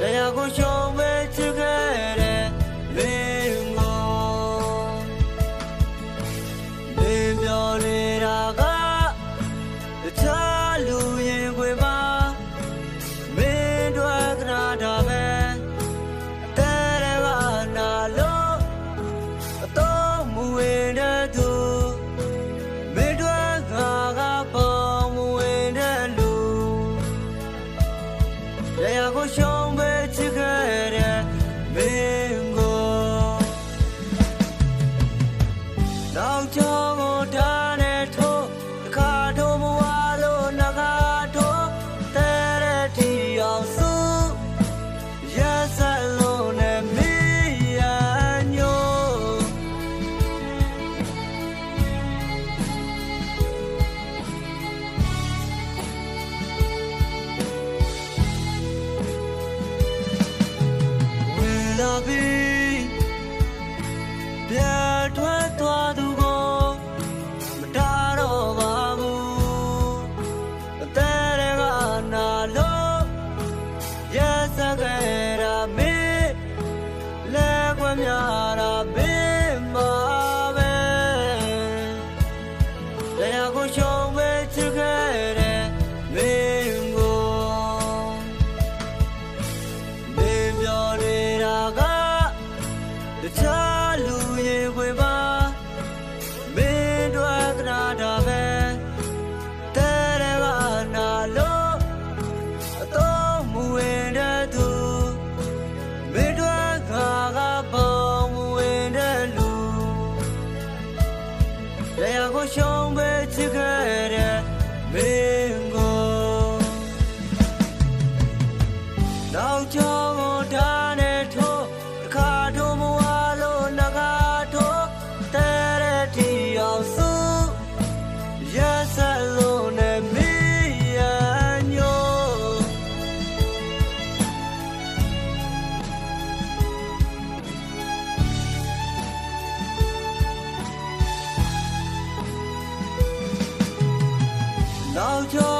တရားကိုရှောင်ပဲချခဲ့တဲ့လင်းကိုလင်းပြော်လေး 내하고형背죽으려 为了故乡。 ကိုရှုံးပဲချခဲ့တဲ့မင်းက 到有